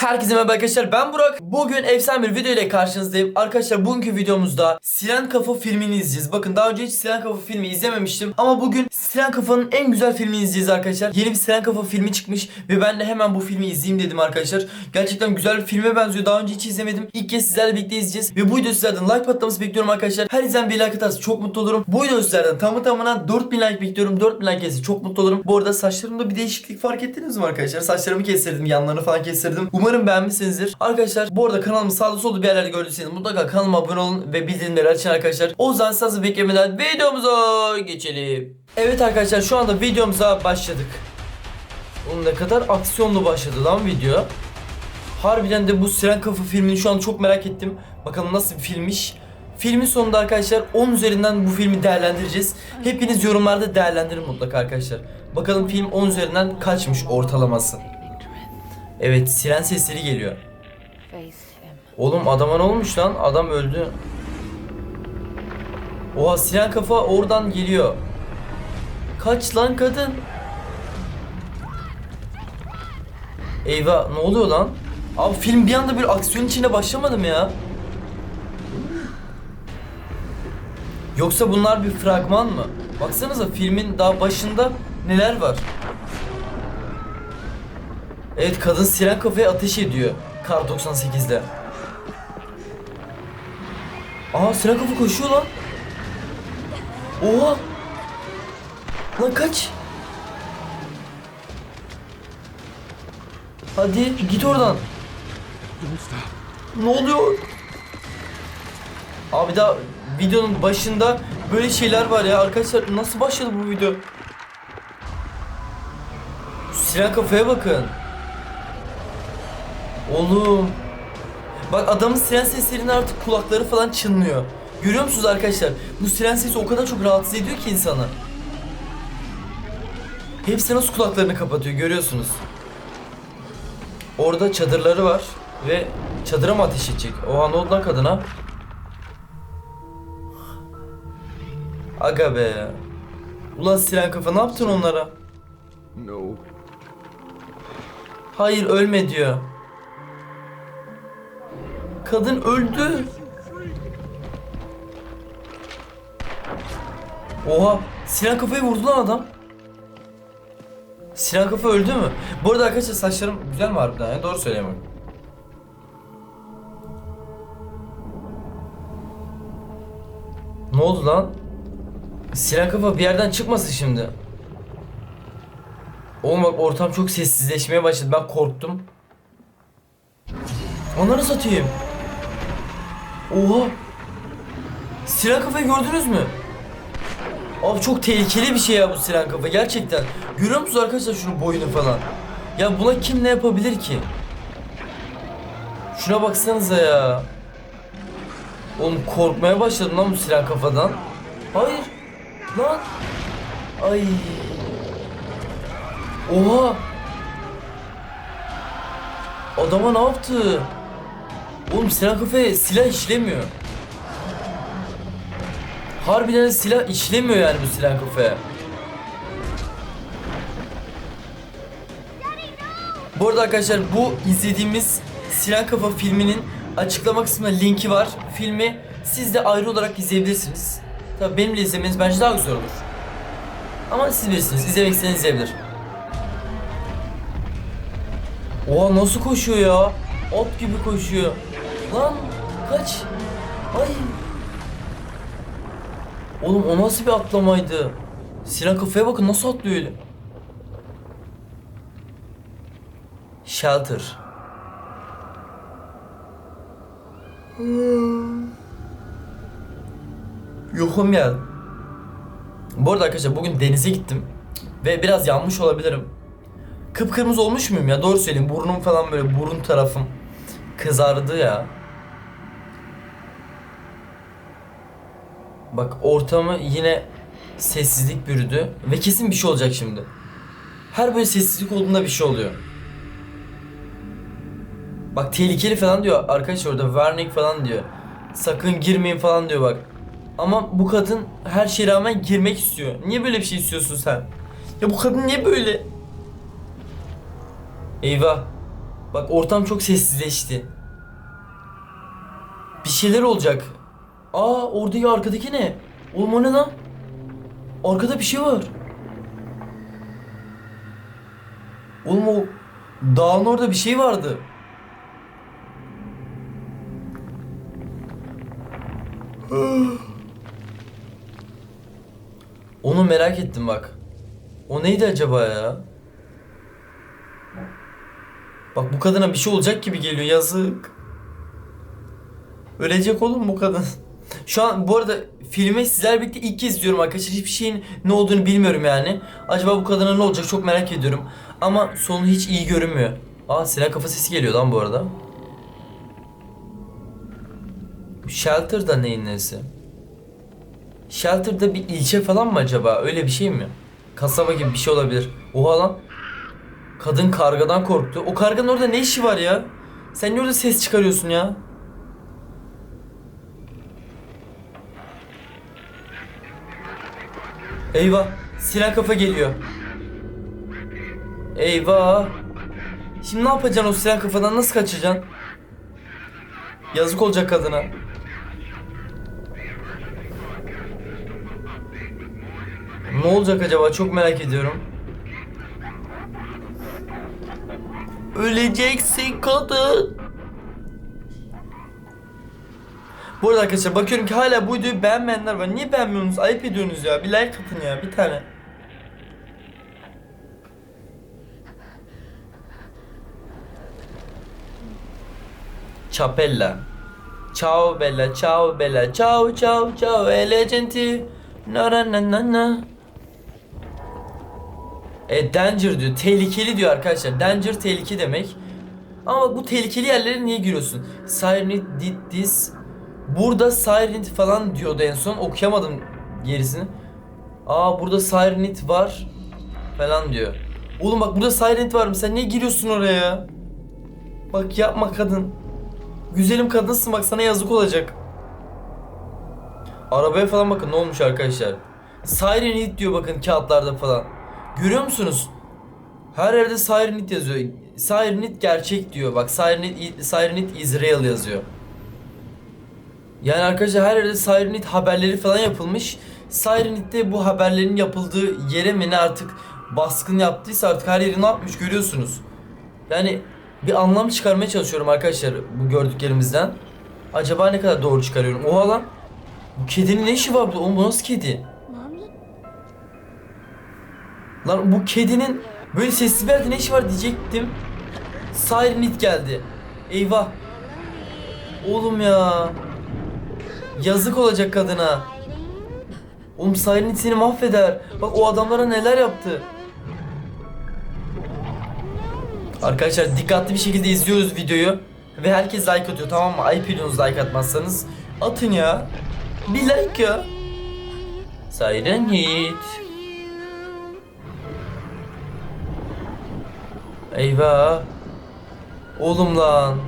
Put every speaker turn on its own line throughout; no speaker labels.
Herkese merhaba arkadaşlar ben Burak. Bugün efsane bir video ile karşınızdayım. Arkadaşlar bugünkü videomuzda Siren Kafa filmini izleyeceğiz. Bakın daha önce hiç Siren Kafa filmi izlememiştim. Ama bugün Siren Kafa'nın en güzel filmini izleyeceğiz arkadaşlar. Yeni bir Siren Kafa filmi çıkmış ve ben de hemen bu filmi izleyeyim dedim arkadaşlar. Gerçekten güzel bir filme benziyor. Daha önce hiç izlemedim. İlk kez sizlerle birlikte izleyeceğiz. Ve bu videoda sizlerden like patlaması bekliyorum arkadaşlar. Her izleyen bir like atarsa çok mutlu olurum. Bu videoda sizlerden tamı tamına 4000 like bekliyorum. 4000 like gelirse çok mutlu olurum. Bu arada saçlarımda bir değişiklik fark ettiniz mi arkadaşlar? Saçlarımı kestirdim. Yanlarını falan kestirdim. Umarım beğenmişsinizdir. Arkadaşlar bu arada kanalımı sağda solda bir yerlerde gördüyseniz mutlaka kanalıma abone olun ve bildirimleri açın arkadaşlar. O zaman sizi beklemeden videomuza geçelim. Evet arkadaşlar şu anda videomuza başladık. Oğlum ne kadar aksiyonlu başladı lan video. Harbiden de bu Siren Kafa filmini şu an çok merak ettim. Bakalım nasıl bir filmmiş. Filmin sonunda arkadaşlar 10 üzerinden bu filmi değerlendireceğiz. Hepiniz yorumlarda değerlendirin mutlaka arkadaşlar. Bakalım film 10 üzerinden kaçmış ortalaması. Evet siren sesleri geliyor. Oğlum adama ne olmuş lan? Adam öldü. Oha siren kafa oradan geliyor. Kaç lan kadın? Eyvah ne oluyor lan? Abi film bir anda bir aksiyon içine başlamadı mı ya? Yoksa bunlar bir fragman mı? Baksanıza filmin daha başında neler var? Evet kadın siren kafaya ateş ediyor. Kar 98'de. Aa siren kafa koşuyor lan. Oha. Lan kaç. Hadi git oradan. Ne oluyor? Abi daha videonun başında böyle şeyler var ya arkadaşlar nasıl başladı bu video? Siren kafaya bakın. Oğlum. Bak adamın siren seslerinde artık kulakları falan çınlıyor. Görüyor musunuz arkadaşlar? Bu siren sesi o kadar çok rahatsız ediyor ki insanı. Hepsi nasıl kulaklarını kapatıyor görüyorsunuz. Orada çadırları var ve çadıra mı ateş edecek? Oha ne oldu lan kadına? Aga be. Ulan siren kafa ne yaptın onlara?
No.
Hayır ölme diyor. Kadın öldü. Oha siren kafayı vurdu lan adam. Siren kafa öldü mü? Bu arada arkadaşlar saçlarım güzel mi harbiden ya? Doğru söyleyemem. Ne oldu lan? Siren kafa bir yerden çıkmasın şimdi. Oğlum bak ortam çok sessizleşmeye başladı. Ben korktum. Onları satayım. Oha. Siren kafayı gördünüz mü? Abi çok tehlikeli bir şey ya bu siren kafa gerçekten. Görüyor musunuz arkadaşlar şunun boyunu falan? Ya buna kim ne yapabilir ki? Şuna baksanıza ya. Oğlum korkmaya başladım lan bu siren kafadan. Hayır. Lan. Ay. Oha! Adama ne yaptı? Oğlum silah kafaya silah işlemiyor. Harbiden silah işlemiyor yani bu silah kafaya. Bu arada arkadaşlar bu izlediğimiz Silah Kafa filminin açıklama kısmında linki var. Filmi siz de ayrı olarak izleyebilirsiniz. Tabii benimle izlemeniz bence daha güzel olur. Ama siz bilirsiniz. İzlemek isteyen izleyebilir. Oha nasıl koşuyor ya? At gibi koşuyor. Lan kaç. Ay. Oğlum o nasıl bir atlamaydı? Siren kafaya bakın nasıl atlıyor öyle. Shelter. Yokum ya. Bu arada arkadaşlar bugün denize gittim. Ve biraz yanmış olabilirim. Kıpkırmızı olmuş muyum ya? Doğru söyleyeyim. Burnum falan böyle burun tarafım kızardı ya. Bak ortamı yine sessizlik bürüdü ve kesin bir şey olacak şimdi. Her böyle sessizlik olduğunda bir şey oluyor. Bak tehlikeli falan diyor arkadaşlar orada warning falan diyor. Sakın girmeyin falan diyor bak. Ama bu kadın her şeye rağmen girmek istiyor. Niye böyle bir şey istiyorsun sen? Ya bu kadın niye böyle? Eyvah. Bak ortam çok sessizleşti. Bir şeyler olacak. Aa oradaki arkadaki ne? Oğlum o ne lan? Arkada bir şey var. Oğlum o dağın orada bir şey vardı. Onu merak ettim bak. O neydi acaba ya? Bak bu kadına bir şey olacak gibi geliyor yazık. Ölecek oğlum bu kadın. Şu an bu arada filmi sizler birlikte ilk kez izliyorum arkadaşlar. Hiçbir şeyin ne olduğunu bilmiyorum yani. Acaba bu kadına ne olacak çok merak ediyorum. Ama sonu hiç iyi görünmüyor. Aa silah kafa sesi geliyor lan bu arada. Shelter da neyin nesi? Shelter'da bir ilçe falan mı acaba? Öyle bir şey mi? Kasaba gibi bir şey olabilir. Oha lan. Kadın kargadan korktu. O karganın orada ne işi var ya? Sen niye orada ses çıkarıyorsun ya? Eyvah. Silah kafa geliyor. Eyvah. Şimdi ne yapacaksın o silah kafadan nasıl kaçacaksın? Yazık olacak kadına. Ne olacak acaba çok merak ediyorum. Öleceksin kadın. Bu arada arkadaşlar bakıyorum ki hala bu videoyu beğenmeyenler var. Niye beğenmiyorsunuz? Ayıp ediyorsunuz ya. Bir like atın ya bir tane. Chapella. Ciao bella, ciao bella, ciao ciao ciao ele genti. Na na na na na. E danger diyor. Tehlikeli diyor arkadaşlar. Danger tehlike demek. Ama bu tehlikeli yerlere niye giriyorsun? Sirenit did this. Burada Sirenit falan diyordu en son. Okuyamadım gerisini. Aa burada Sirenit var falan diyor. Oğlum bak burada Sirenit var mı? Sen niye giriyorsun oraya? Bak yapma kadın. Güzelim kadınsın bak sana yazık olacak. Arabaya falan bakın ne olmuş arkadaşlar. Siren diyor bakın kağıtlarda falan. Görüyor musunuz? Her yerde Siren yazıyor. Siren gerçek diyor. Bak Siren Hit, Siren Hit is real yazıyor. Yani arkadaşlar her yerde Siren Hit haberleri falan yapılmış. Siren Hit'te bu haberlerin yapıldığı yere mi ne artık baskın yaptıysa artık her yeri ne yapmış görüyorsunuz. Yani bir anlam çıkarmaya çalışıyorum arkadaşlar bu gördüklerimizden. Acaba ne kadar doğru çıkarıyorum? Oha lan. Bu kedinin ne işi var burada? Oğlum bu nasıl kedi? Lan bu kedinin böyle sessiz bir ne işi var diyecektim. Siren It geldi. Eyvah. Oğlum ya. Yazık olacak kadına. Oğlum Siren It seni mahveder. Bak o adamlara neler yaptı. Arkadaşlar dikkatli bir şekilde izliyoruz videoyu. Ve herkes like atıyor tamam mı? Ayıp ediyorsunuz like atmazsanız. Atın ya. Bir like ya. Siren Hit. Eyvah. Oğlum lan.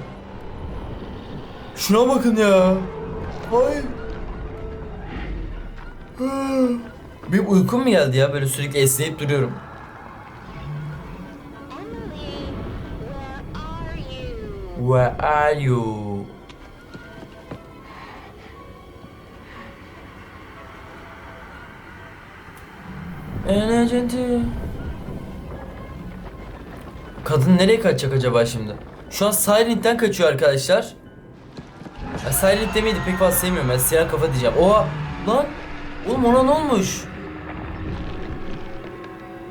Şuna bakın ya. Hayır. Bir uykum mu geldi ya böyle sürekli esneyip duruyorum.
Where are you?
Enerjenti. Kadın nereye kaçacak acaba şimdi? Şu an Silent'ten kaçıyor arkadaşlar. Ya Silent demeydi pek fazla sevmiyorum ben siyah kafa diyeceğim. Oha lan oğlum ona ne olmuş?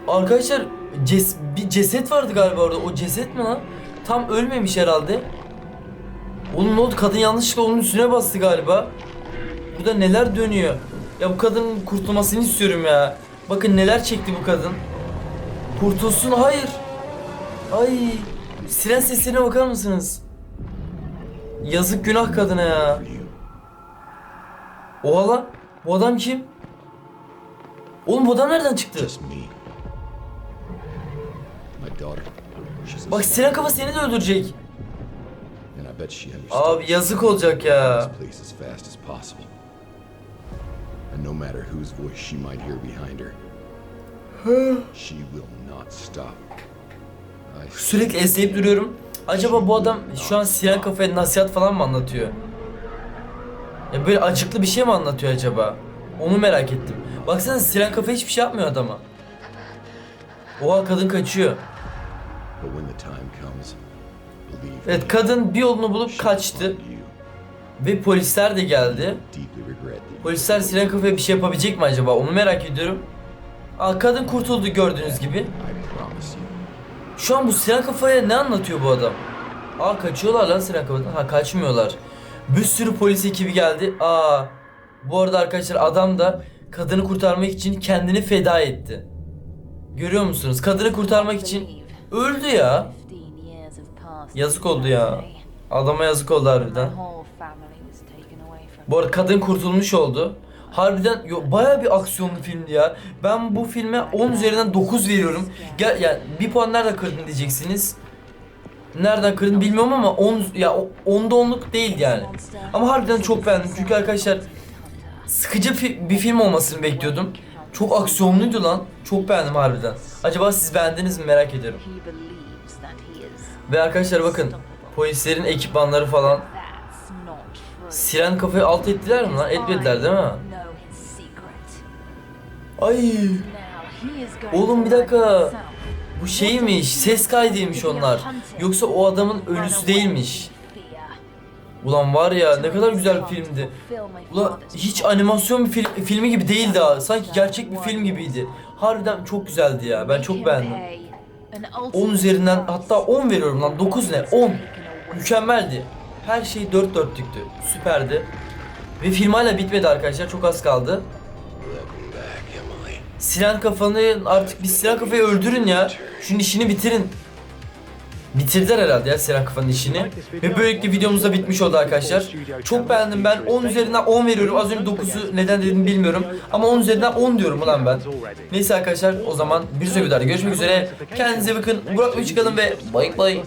Arkadaşlar ces bir ceset vardı galiba orada. O ceset mi lan? Tam ölmemiş herhalde. Oğlum ne oldu? Kadın yanlışlıkla onun üstüne bastı galiba. Burada neler dönüyor? Ya bu kadının kurtulmasını istiyorum ya. Bakın neler çekti bu kadın. Kurtulsun hayır. Ay. Siren seslerine bakar mısınız? Yazık günah kadına ya. Oha lan. Bu adam kim? Oğlum bu adam nereden çıktı? Bak siren kafa seni de öldürecek. Abi yazık olacak ya.
And no matter whose voice she might hear behind her, she will not stop.
Sürekli esneyip duruyorum. Acaba bu adam şu an siren kafaya nasihat falan mı anlatıyor? Ya böyle acıklı bir şey mi anlatıyor acaba? Onu merak ettim. Baksana siren kafa hiçbir şey yapmıyor adama. Oha kadın kaçıyor. Evet kadın bir yolunu bulup kaçtı. Ve polisler de geldi. Polisler siren kafaya bir şey yapabilecek mi acaba? Onu merak ediyorum. Aa kadın kurtuldu gördüğünüz gibi. Şu an bu siren kafaya ne anlatıyor bu adam? Aa kaçıyorlar lan siren kafadan. Ha kaçmıyorlar. Bir sürü polis ekibi geldi. Aa bu arada arkadaşlar adam da kadını kurtarmak için kendini feda etti. Görüyor musunuz? Kadını kurtarmak için öldü ya. Yazık oldu ya. Adama yazık oldu harbiden. Bu arada kadın kurtulmuş oldu. Harbiden yo, bayağı bir aksiyonlu filmdi ya. Ben bu filme 10 üzerinden 9 veriyorum. Gel yani bir puan nereden kırdın diyeceksiniz. Nereden kırdın bilmiyorum ama 10 ya o- 10'da 10'luk değildi yani. Ama harbiden çok beğendim. Çünkü arkadaşlar sıkıcı fi- bir film olmasını bekliyordum. Çok aksiyonluydu lan. Çok beğendim harbiden. Acaba siz beğendiniz mi merak ediyorum. Ve arkadaşlar bakın polislerin ekipmanları falan Siren kafayı alt ettiler mi lan? Etmediler değil mi? Ay Oğlum bir dakika. Bu şeymiş, ses kaydıymış onlar. Yoksa o adamın ölüsü değilmiş. Ulan var ya ne kadar güzel bir filmdi. Ulan hiç animasyon bir film, filmi gibi değildi ha. Sanki gerçek bir film gibiydi. Harbiden çok güzeldi ya. Ben çok beğendim. 10 üzerinden hatta 10 veriyorum lan. 9 ne? 10. Mükemmeldi. Her şey dört dörtlüktü. Süperdi. Ve film hala bitmedi arkadaşlar. Çok az kaldı. Siren kafanı artık bir siren kafayı öldürün ya. Şunun işini bitirin. Bitirdiler herhalde ya Siren kafanın işini. Ve böylelikle videomuz da bitmiş oldu arkadaşlar. Çok beğendim ben. 10 üzerinden 10 veriyorum. Az önce 9'u neden dedim bilmiyorum. Ama 10 üzerinden 10 diyorum ulan ben. Neyse arkadaşlar o zaman bir sonraki videoda görüşmek üzere. Kendinize bakın. Burak çıkalım ve bay bay.